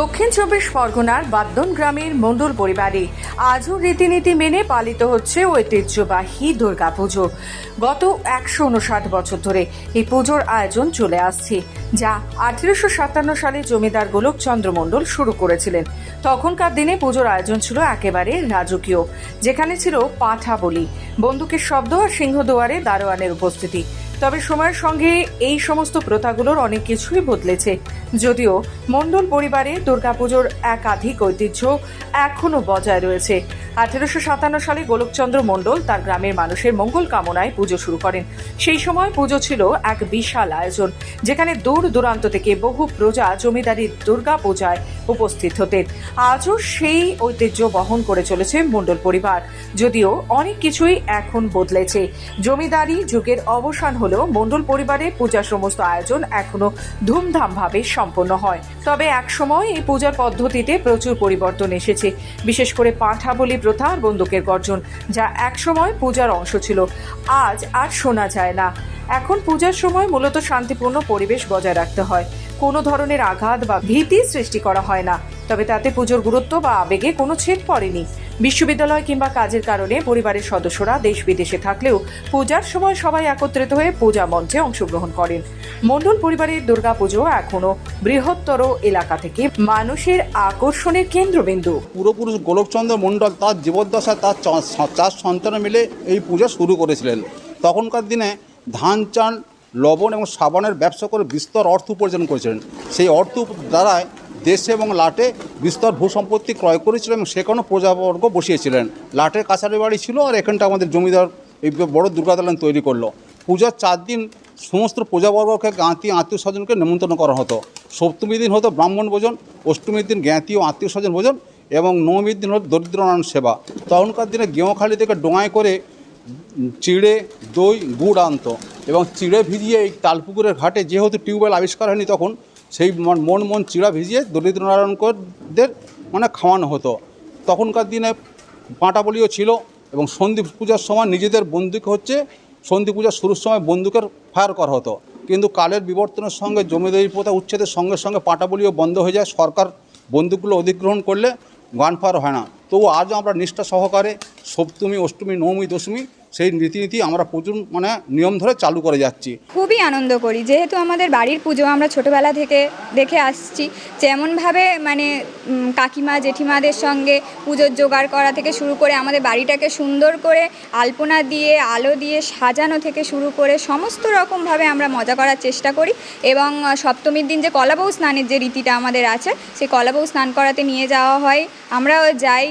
দক্ষিণ চব্বিশ পরগনার বাদ্দন গ্রামের মণ্ডল পরিবারে আজও রীতিনীতি মেনে পালিত হচ্ছে ঐতিহ্যবাহী দুর্গাপুজো। গত একশো উনষাট বছর ধরে এই পুজোর আয়োজন চলে আসছে, যা আঠেরোশো সাতান্ন সালে জমিদার গোলকচন্দ্র মণ্ডল শুরু করেছিলেন। তখনকার দিনে পুজোর আয়োজন ছিল একেবারে রাজকীয়, যেখানে ছিল পাঠা বলি, বন্দুকের শব্দ আর সিংহদুয়ারে দারোয়ানের উপস্থিতি। তবে সময়ের সঙ্গে এই সমস্ত প্রথাগুলোর অনেক কিছুই বদলেছে। যদিও মণ্ডল পরিবারে দুর্গাপুজোর একাধিক ঐতিহ্য এখনও বজায় রয়েছে। আঠেরোশো সাতান্ন সালে গোলকচন্দ্র মণ্ডল তার গ্রামের মানুষের মঙ্গল কামনায় পুজো শুরু করেন। সেই সময় পুজো ছিল এক বিশাল আয়োজন, যেখানে দূর দূরান্ত থেকে বহু প্রজা জমিদারির দুর্গা পূজায় উপস্থিত হতেন। আজও সেই ঐতিহ্য বহন করে চলেছে মণ্ডল পরিবার। যদিও অনেক কিছুই এখন বদলেছে। জমিদারি যুগের অবসান হলেও মণ্ডল পরিবারের পূজার সমস্ত আয়োজন এখনও ধুমধামভাবে সম্পন্ন হয়। তবে একসময় এই পূজার পদ্ধতিতে প্রচুর পরিবর্তন এসেছে। বিশেষ করে পাঁঠা বলি প্রথা আর বন্দুকের গর্জন, যা একসময় পূজার অংশ ছিল, আজ আর শোনা যায় না। এখন পূজার সময় মূলত শান্তিপূর্ণ পরিবেশ বজায় রাখতে হয়। কোনো ধরনের আঘাত বা ভীতি সৃষ্টি করা হয় না। তবে তাতে পুজোর গুরুত্ব বা আবেগে কোনো ছেদ পড়েনি। বিশ্ববিদ্যালয় কিংবা কাজের কারণে পরিবারের সদস্যরা দেশ বিদেশে থাকলেও পূজার সময় সবাই একত্রিত হয়ে পূজা মঞ্চে অংশগ্রহণ করেন। মণ্ডল পরিবারের দুর্গাপুজো এখনও বৃহত্তর এলাকা থেকে মানুষের আকর্ষণের কেন্দ্রবিন্দু। পূর্বপুরুষ গোলকচন্দ্র মণ্ডল তার জীবদ্দশায় তার চার সন্তান মিলে এই পূজা শুরু করেছিলেন। তখনকার দিনে ধান, চাল লবণ এবং সাবানের ব্যবসা করে বিস্তর অর্থ উপার্জন করেছিলেন। সেই অর্থ দ্বারায় দেশে এবং লাটে বিস্তর ভূসম্পত্তি ক্রয় করেছিলেন এবং সেখানেও প্রজাবর্গ বসিয়েছিলেন। লাটের কাছারি বাড়ি ছিল আর এখানটা আমাদের জমিদার এই বড় দুর্গা দালান তৈরি করল। পূজার চার দিন সমস্ত প্রজাবর্গকে জ্ঞাতি আত্মীয় স্বজনকে নেমন্তন্ন করা হতো। সপ্তমী দিন হতো ব্রাহ্মণ ভোজন, অষ্টমীর দিন জ্ঞাতি ও আত্মীয় স্বজন ভোজন এবং নবমীর দিন হতো দরিদ্র নারায়ণ সেবা। তখনকার দিনে গেঁওখালি থেকে ডোঙায় করে চিড়ে, দই, গুড় আনতো। এবং চিড়ে ভিজিয়ে এই তালপুকুরের ঘাটে যেহেতু টিউবওয়েল আবিষ্কার হয়নি তখন, সেই মন মন চিড়া ভিজিয়ে দরিদ্র নারায়ণদের মানে খাওয়ানো হতো। তখনকার দিনে পাঁটাবলিও ছিল এবং সন্ধি পূজার সময় নিজেদের বন্দুক হচ্ছে সন্ধি পূজার শুরুর সময় বন্দুকের ফায়ার করা হতো। কিন্তু কালের বিবর্তনের সঙ্গে জমিদারি প্রথা উচ্ছেদের সঙ্গে সঙ্গে পাটাবলিও বন্ধ হয়ে যায়। সরকার বন্দুকগুলো অধিগ্রহণ করলে গান ফায়ার হয় না। তবু আজও আমরা নিষ্ঠা সহকারে সপ্তমী, অষ্টমী, নবমী, দশমী সেই রীতিনীতি আমরা প্রচুর মানে নিয়ম ধরে চালু করে যাচ্ছি। খুবই আনন্দ করি। যেহেতু আমাদের বাড়ির পুজো আমরা ছোটোবেলা থেকে দেখে আসছি, যেমনভাবে মানে কাকিমা, জেঠিমাদের সঙ্গে পুজোর জোগাড় করা থেকে শুরু করে আমাদের বাড়িটাকে সুন্দর করে আলপনা দিয়ে, আলো দিয়ে সাজানো থেকে শুরু করে সমস্ত রকমভাবে আমরা মজা করার চেষ্টা করি এবং সপ্তমীর দিন যে কলাবউ স্নানের যে রীতিটা আমাদের আছে, সেই কলাবউ স্নান করাতে নিয়ে যাওয়া হয়। আমরাও যাই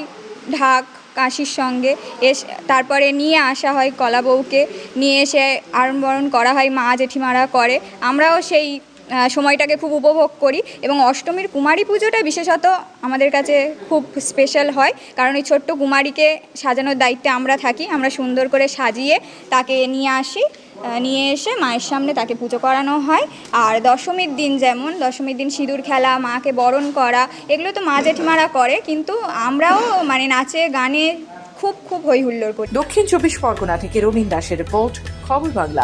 ঢাক কাশির সঙ্গে এস, তারপরে নিয়ে আসা হয় কলা বউকে। নিয়ে এসে আড়ম্বরণ বরণ করা হয়, মা জেঠিমারা করে। আমরাও সেই সময়টাকে খুব উপভোগ করি এবং অষ্টমীর কুমারী পুজোটা বিশেষত আমাদের কাছে খুব স্পেশাল হয়। কারণ এই ছোট্ট কুমারীকে সাজানোর দায়িত্বে আমরা থাকি, আমরা সুন্দর করে সাজিয়ে তাকে নিয়ে আসি। নিয়ে এসে মায়ের সামনে তাকে পুজো করানো হয়। আর দশমীর দিন যেমন, দশমীর দিন সিঁদুর খেলা, মাকে বরণ করা, এগুলো তো মা জেঠিমারা করে, কিন্তু আমরাও মানে নাচে, গানে খুব খুব হৈ হুল্লোড় করি। দক্ষিণ চব্বিশ পরগনা থেকে রবীন দাসের রিপোর্ট, খবর বাংলা।